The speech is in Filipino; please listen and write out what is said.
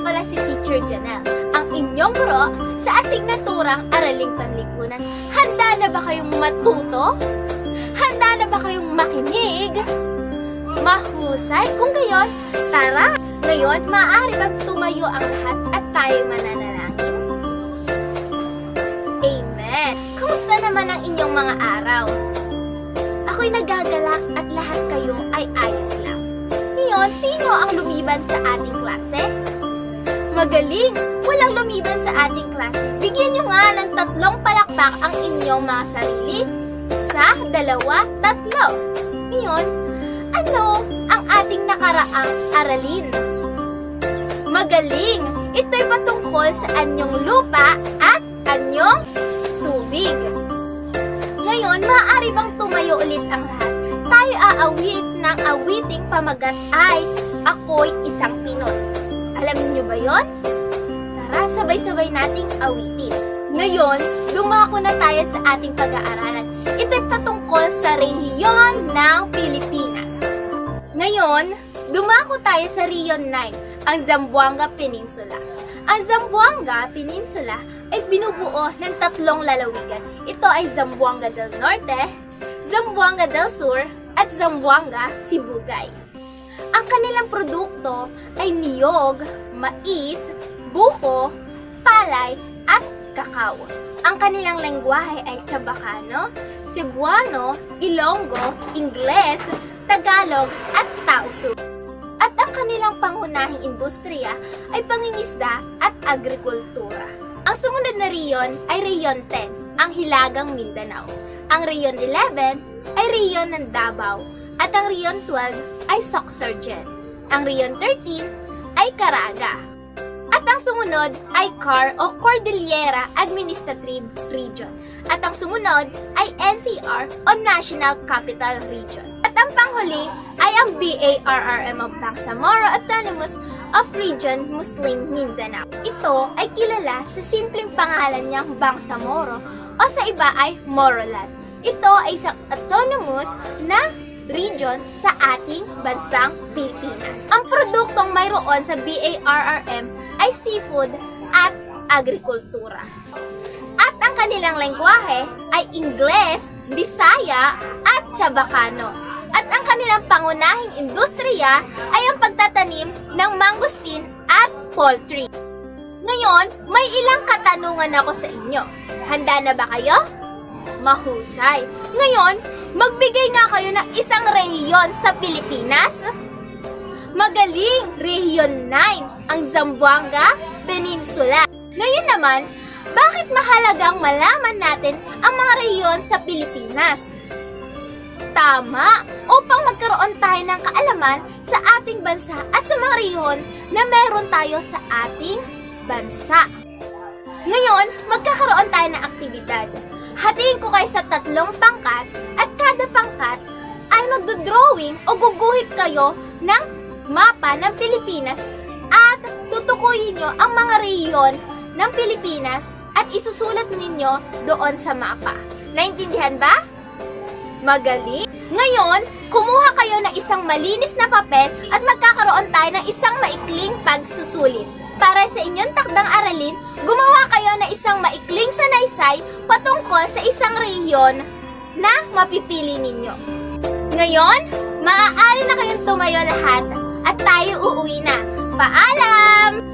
pala si Teacher Janelle, ang inyong guro sa asignaturang Araling Panlipunan. Handa na ba kayong matuto? Handa na ba kayong makinig? Mahusay? Kung gayon, tara! Ngayon, maaari bang tumayo ang lahat at tayo mananalangin? Amen! Kamusta naman ang inyong mga araw? Ako'y nagagalak at lahat kayo ay ayos lang. Ngayon, sino ang lumiban sa ating klase? Magaling! Walang lumiban sa ating klase. Bigyan nyo nga ng tatlong palakpak ang inyong mga sarili. Isa, dalawa, tatlo. Ngayon, ano ang ating nakaraang aralin? Magaling! Ito'y patungkol sa anyong lupa at anyong tubig. Ngayon, maaari bang tumayo ulit ang lahat? Tayo aawit ng awiting pamagat ay Ako'y isang Pinoy. Alam niyo ba yon? Tara, sabay-sabay nating awitin. Ngayon, dumako na tayo sa ating pag-aaralan. Ito'y patungkol sa rehiyon ng Pilipinas. Ngayon, dumako tayo sa Rion 9, ang Zamboanga Peninsula. Ang Zamboanga Peninsula ay binubuo ng tatlong lalawigan. Ito ay Zamboanga del Norte, Zamboanga del Sur, at Zamboanga Sibugay. Ang kanilang produkto ay niyog, mais, buko, palay, at kakao. Ang kanilang lengguwahe ay Chabacano, Cebuano, Ilonggo, Ingles, Tagalog, at Tausug. At ang kanilang pangunahing industriya ay pangingisda at agrikultura. Ang sumunod na riyon ay Riyon 10, ang Hilagang Mindanao. Ang Riyon 11 ay Riyon ng Davao. At ang Riyon 12 ay Soxargen. Ang Riyon 13 ay Caraga. At ang sumunod ay CAR o Cordillera Administrative Region. At ang sumunod ay NCR o National Capital Region. At ang panghuli ay ang BARRM of Bangsamoro Autonomous of Region Muslim Mindanao. Ito ay kilala sa simpleng pangalan niyang Bangsamoro o sa iba ay Moroland. Ito ay isang autonomous na region sa ating bansang Pilipinas. Ang produktong mayroon sa BARRM ay seafood at agrikultura. At ang kanilang lengguwahe ay Ingles, Bisaya at Chabacano. At ang kanilang pangunahing industriya ay ang pagtatanim ng mangustin at poultry. Ngayon, may ilang katanungan ako sa inyo. Handa na ba kayo? Mahusay. Ngayon, magbigay nga kayo ng isang sa Pilipinas. Magaling! Rehiyon 9, ang Zamboanga Peninsula. Ngayon naman, bakit mahalagang malaman natin ang mga rehiyon sa Pilipinas? Tama! Upang magkaroon tayo ng kaalaman sa ating bansa at sa mga rehiyon na meron tayo sa ating bansa. Ngayon, magkakaroon tayo ng aktibidad. Hatiin ko kayo sa tatlong pangkat at kada pangkat magdodrawing o guguhit kayo ng mapa ng Pilipinas at tutukuyin nyo ang mga rehiyon ng Pilipinas at isusulat ninyo doon sa mapa. Naintindihan ba? Magaling! Ngayon, kumuha kayo ng isang malinis na papel at magkakaroon tayo ng isang maikling pagsusulit. Para sa inyong takdang aralin, gumawa kayo ng isang maikling sanaysay patungkol sa isang rehiyon na mapipili ninyo. Ngayon, maaari na kayong tumayo lahat at tayo uuwi na. Paalam!